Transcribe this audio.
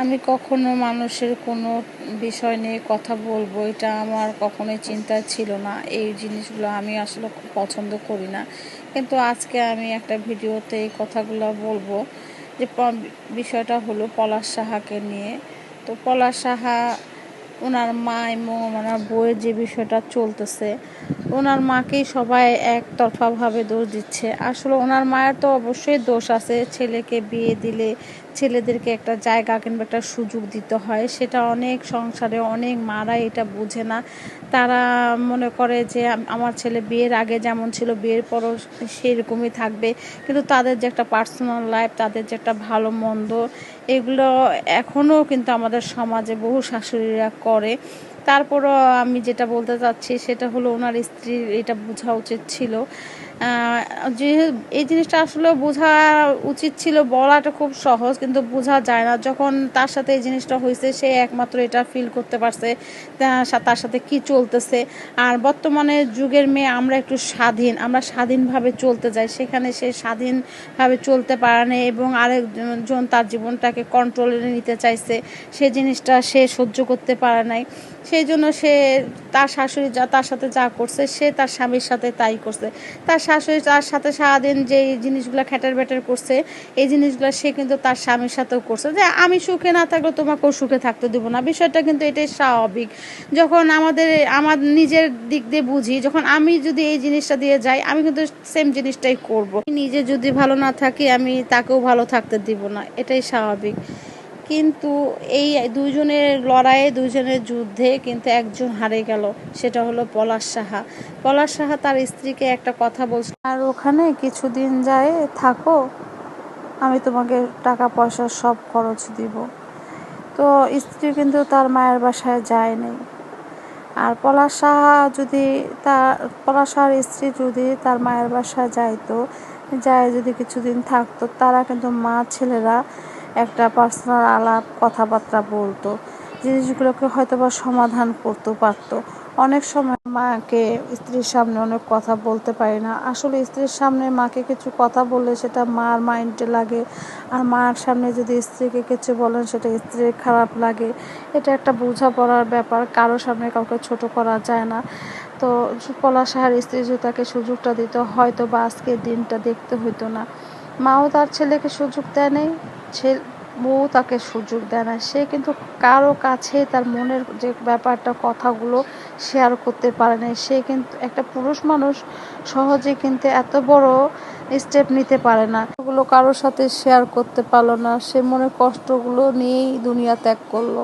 আমি কখনো মানুষের কোনো বিষয় নিয়ে কথা বলব, এটা আমার কখনোই চিন্তা ছিল না। এই জিনিসগুলো আমি আসলে খুব পছন্দ করি না। কিন্তু আজকে আমি একটা ভিডিওতে এই কথাগুলো বলব যে বিষয়টা হলো পলাশ সাহাকে নিয়ে। তো পলাশ সাহা ওনার মা এবং ওনার বইয়ের যে বিষয়টা চলতেছে ওনার মাকেই সবাই একতরফাভাবে দোষ দিচ্ছে। আসলে ওনার মায়ের তো অবশ্যই দোষ আছে। ছেলেকে বিয়ে দিলে ছেলেদেরকে একটা জায়গা কিংবা একটা সুযোগ দিতে হয়। সেটা অনেক সংসারে অনেক মারা এটা বুঝে না। তারা মনে করে যে, আমার ছেলে বিয়ের আগে যেমন ছিল, বিয়ের পরও সেরকমই থাকবে। কিন্তু তাদের যে একটা পার্সোনাল লাইফ তাদের যে একটা ভালো মন্দ, এগুলো এখনও কিন্তু আমাদের সমাজে বহু শাশুড়িরা করে। তারপরও আমি যেটা বলতে চাচ্ছি সেটা হলো ওনার স্ত্রীর এটা বোঝা উচিত ছিল যে এই জিনিসটা আসলে বোঝা উচিত ছিল, বলাটা খুব সহজ, কিন্তু বোঝা যায় না। যখন তার সাথে এই জিনিসটা হয়েছে সে একমাত্র এটা ফিল করতে পারছে তার সাথে কি চলতেছে। আর বর্তমানে যুগের মেয়ে, আমরা একটু স্বাধীন, আমরা স্বাধীনভাবে চলতে যাই। সেখানে সে স্বাধীনভাবে চলতে পারে না এবং আরেকজন তার জীবনটাকে কন্ট্রোলে নিতে চাইছে। সে জিনিসটা সে সহ্য করতে পারে নাই। সেই জন্য সে তার শাশুড়ি যা তার সাথে যা করছে, সে তার স্বামীর সাথে তাই করছে। তার শাশুড়ি তার সাথে সারাদিন যে জিনিসগুলো খ্যাটার ব্যাটার করছে, এই জিনিসগুলো সে কিন্তু তার স্বামীর সাথেও করছে। যে আমি সুখে না থাকলে তোমাকেও সুখে থাকতে দেবো না। বিষয়টা কিন্তু এটাই স্বাভাবিক। যখন আমাদের, আমার নিজের দিক দিয়ে বুঝি, যখন আমি যদি এই জিনিসটা দিয়ে যাই, আমি কিন্তু সেম জিনিসটাই করব। নিজে যদি ভালো না থাকি, আমি তাকেও ভালো থাকতে দিব না। এটাই স্বাভাবিক। কিন্তু এই দুজনের লড়াইয়ে দুজনের যুদ্ধে কিন্তু একজন হারে গেল, সেটা হলো পলাশ সাহা। পলাশ সাহা তার স্ত্রীকে একটা কথা বলছে, আর ওখানে কিছুদিন যায় থাকো, আমি তোমাকে টাকা পয়সা সব খরচ দিব। তো স্ত্রী কিন্তু তার মায়ের বাসায় যায়নি আর পলাশ সাহা যদি তার পলাশ সাহার স্ত্রী যদি তার মায়ের বাসায় যাইতো, যায় যদি কিছুদিন থাকতো, তারা কিন্তু মা ছেলেরা একটা পার্সোনাল আলাপ, কথাবার্তা বলতো। জিনিসগুলোকে হয়তো বা সমাধান করতে পারতো। অনেক সময় মাকে স্ত্রীর সামনে অনেক কথা বলতে পারি না। আসলে স্ত্রীর সামনে মাকে কিছু কথা বললে সেটা মার মাইন্ডে লাগে। আর মার সামনে যদি স্ত্রীকে কিছু বলেন, সেটা স্ত্রীর খারাপ লাগে। এটা একটা বোঝাপড়ার ব্যাপার। কারও সামনে কাউকে ছোট করা যায় না। তো পলাশ সাহার স্ত্রী যদি তাকে সুযোগটা দিত হয়তো বা আজকের দিনটা দেখতে হইতো না। মাও তার ছেলেকে সুযোগ দেয় নেই। ছেলে বউ তাকে সুযোগ দেয় না। সে কিন্তু কারও কাছে তার মনের যে ব্যাপারটা, কথাগুলো শেয়ার করতে পারে না সে কিন্তু একটা পুরুষ মানুষ, সহজে কিন্তু এত বড় স্টেপ নিতে পারে না। ওগুলো কারোর সাথে শেয়ার করতে পারল না। সে মনের কষ্টগুলো নিয়েই দুনিয়া ত্যাগ করল।